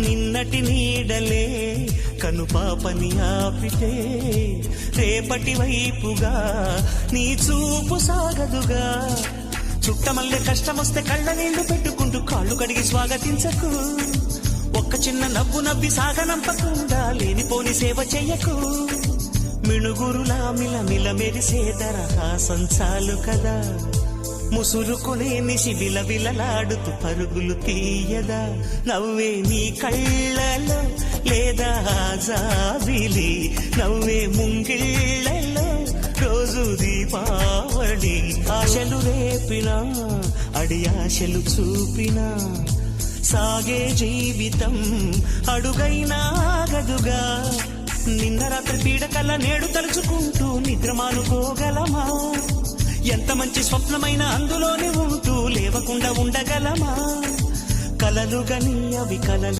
నిన్నటి నీడలే కనుపాపని ఆపితే రేపటి వైపుగా నీ చూపు సాగదుగా. చుట్టమల్లె కష్టమొస్తే కళ్ళ నీళ్ళు పెట్టుకుంటూ కాళ్ళు కడిగి స్వాగతించకు. ఒక్క చిన్న నవ్వు నవ్వి సాగనంపకుండా లేనిపోని సేవ చెయ్యకు. మిణుగురులా మిల మిల మెరిసే దరహాసం సంచాలు కదా. ముసురుకునే నిసి విలవిలలాడుతూ పరుగులు తీయదా? నవ్వే నీ కళ్ళలో లేదా జాబిలి? నవ్వే ముంగిళ్ళలో రోజు దీపావళి. ఆశలు రేపినా అడి ఆశలు చూపినా సాగే జీవితం అడుగైనా గదుగా. నిన్న రాత్రి పీడకల్లా నేడు తలుచుకుంటూ నిద్ర మానుకోగలమా? ఎంత మంచి స్వప్నమైన అందులోనే ఉంటూ లేవకుండా ఉండగలమా? కలలు గని అవి కలలు